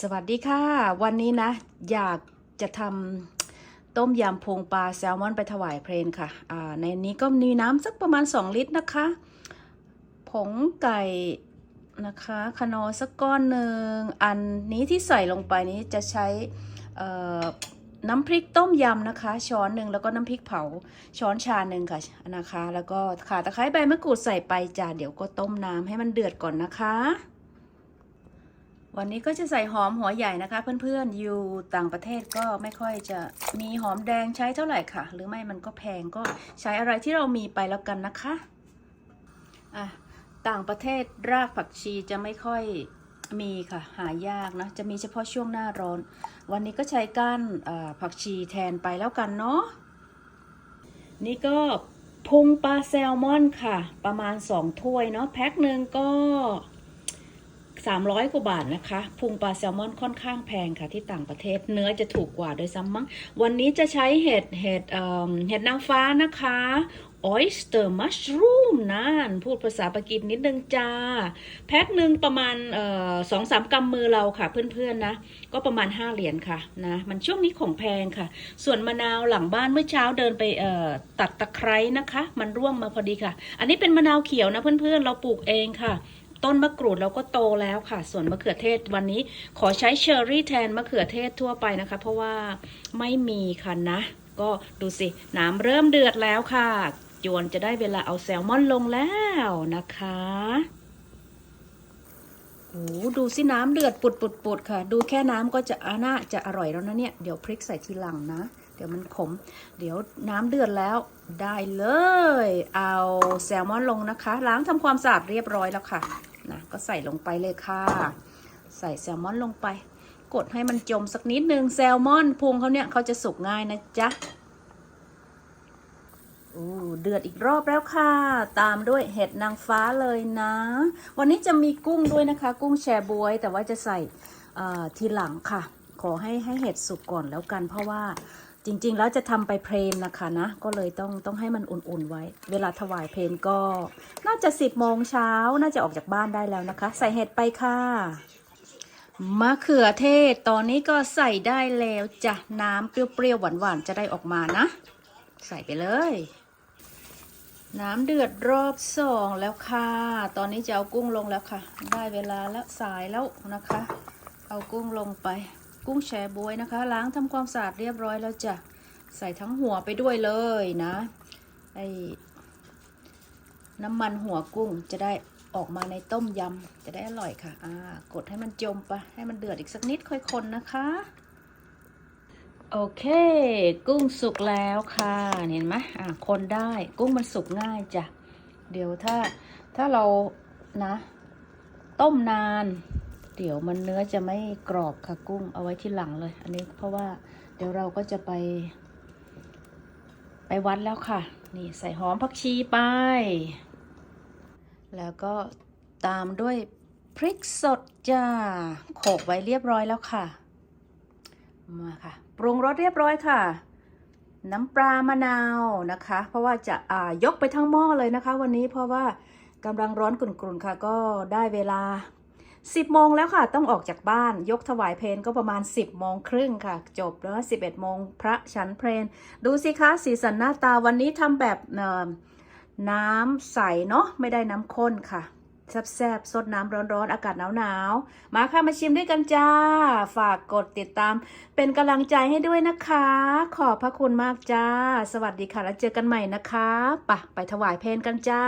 สวัสดีค่ะ วันนี้นะ อยากจะทำต้มยำพงปลาแซลมอนไปถวายเพลนค่ะในนี้ก็มีน้ำสักประมาณ 2 ลิตรนะคะ ผงไก่นะคะขนอสักก้อนหนึ่งอันนี้ที่ใส่ลงไปนี้จะใช้น้ำพริกต้มยำนะคะ ช้อนหนึ่งแล้วก็น้ำพริกเผาช้อนชาหนึ่งค่ะนะคะ แล้วก็ข่าตะไคร้ใบมะกรูดใส่ไปจ้าเดี๋ยวก็ต้มน้ำให้มันเดือดก่อนนะคะ วันนี้ก็จะใส่หอมหัวใหญ่นะคะ เพื่อนๆ อยู่ต่างประเทศก็ไม่ค่อยจะมีหอมแดงใช้เท่าไหร่ค่ะ หรือไม่มันก็แพงก็ใช้อะไรที่เรามีไปแล้วกันนะคะอะต่างประเทศรากผักชีจะไม่ค่อยมีค่ะหายากนะ จะมีเฉพาะช่วงหน้าร้อน วันนี้ก็ใช้ก้านผักชีแทนไปแล้วกันเนาะนี่ก็พุงปลาแซลมอนค่ะ ประมาณ 2 ถ้วยเนาะแพ็คหนึ่งก็ 300 กว่าบาทนะคะพุงปลาแซลมอนค่อนข้างแพงค่ะที่ต่างประเทศ เนื้อจะถูกกว่าโดยซ้ำมั้ง วันนี้จะใช้เห็ดเห็ดเอ่อเห็ดนางฟ้านะคะ oyster mushroom นั่นพูดภาษาปากีนิดนึงจ้า แพ็คหนึ่งประมาณสองสามกำมือเราค่ะเพื่อนๆนะ ก็ประมาณ 5 เหรียญค่ะนะมันช่วงนี้ของแพงค่ะ ส่วนมะนาวหลังบ้านเมื่อเช้าเดินไปเอ่อตัดตะไคร้นะคะ มันร่วงมาพอดีค่ะ อันนี้เป็นมะนาวเขียวนะเพื่อนๆ เราปลูกเองค่ะ ต้นมะกรูดเราก็โตแล้วค่ะ ส่วนมะเขือเทศวันนี้ขอใช้เชอร์รี่แทนมะเขือเทศทั่วไปนะคะ เพราะว่าไม่มีค่ะนะ ก็ดูสิ น้ำเริ่มเดือดแล้วค่ะจวนจะได้เวลาเอาแซลมอนลงแล้วนะคะโอ้ดูสิน้ำเดือดปุดปุดปุดค่ะ ดูแค่น้ำก็จะอาน่าจะอร่อยแล้วนะเนี่ย เดี๋ยวพริกใส่ทีหลังนะ เดี๋ยวมันขม เดี๋ยวน้ำเดือดแล้วได้เลย เอาแซลมอนลงนะคะ ล้างทำความสะอาดเรียบร้อยแล้วค่ะนะก็ใส่ลงไปเลยค่ะ ใส่แซลมอนลงไป กดให้มันจมสักนิดนึงแซลมอนพุงเขาเนี่ยเขาจะสุกง่ายนะจ๊ะอู้เดือดอีกรอบแล้วค่ะ ตามด้วยเห็ดนางฟ้าเลยนะ วันนี้จะมีกุ้งด้วยนะคะ กุ้งแชบวย แต่ว่าจะใส่ทีหลังค่ะ ขอให้ให้เห็ดสุกก่อนแล้วกัน เพราะว่า จริงๆ แล้วจะทำไปเพลนนะคะนะ ก็เลยต้องต้องให้มันอุ่นๆไว้ เวลาถวายเพลนก็ น่าจะ10โมงเช้าน่าจะออกจากบ้านได้แล้วนะคะ ใส่เห็ดไปค่ะมะเขือเทศตอนนี้ก็ใส่ได้แล้วจ้ะน้ำเปรี้ยวๆหวานๆจะได้ออกมานะ ใส่ไปเลย น้ำเดือดรอบสองแล้วค่ะ ตอนนี้จะเอากุ้งลงแล้วค่ะ ได้เวลาแล้วสายแล้วนะคะ เอากุ้งลงไป กุ้งแชบวยนะคะ ล้างทำความสะอาดเรียบร้อยแล้วจ้ะใส่ทั้งหัวไปด้วยเลยนะไอ้น้ำมันหัวกุ้งจะได้ออกมาในต้มยำจะได้อร่อยค่ะอ่ากดให้มันจมไปให้มันเดือดอีกสักนิดค่อยคนนะคะ โอเค กุ้งสุกแล้วค่ะเห็นไหมอ่าคนได้กุ้งมันสุกง่ายจ้ะเดี๋ยวถ้าถ้าเรานะ ต้มนาน เดี๋ยวมันเนื้อจะไม่กรอบค่ะกุ้งเอาไว้ที่หลังเลย อันนี้เพราะว่าเดี๋ยวเราก็จะไป ไปวัดแล้วค่ะ นี่ใส่หอมผักชีไป แล้วก็ตามด้วยพริกสดจ้าโขกไว้เรียบร้อยแล้วค่ะ มาค่ะ ปรุงรสเรียบร้อยค่ะ น้ำปลามะนาวนะคะ เพราะว่าจะอ่ายกไปทั้งหม้อเลยนะคะ วันนี้เพราะว่ากำลังร้อนกรุ่นๆค่ะ ก็ได้เวลา 10โมงแล้วค่ะ ต้องออกจากบ้าน ยกถวายเพลนก็ประมาณ 10โมงครึ่งค่ะ จบแล้ว11โมงพระฉันเพลนดูสิคะสีสันหน้าตาวันนี้ทำแบบเอ่อน้ำใสเนาะไม่ได้น้ำข้นค่ะแซบๆสดน้ำร้อนๆ อากาศหนาวๆ มาค่ะมาชิมด้วยกันจ้า ฝากกดติดตาม เป็นกำลังใจให้ด้วยนะคะ ขอบพระคุณมากจ้า สวัสดีค่ะ แล้วเจอกันใหม่นะคะไปะไปถวายเพลนกันจ้า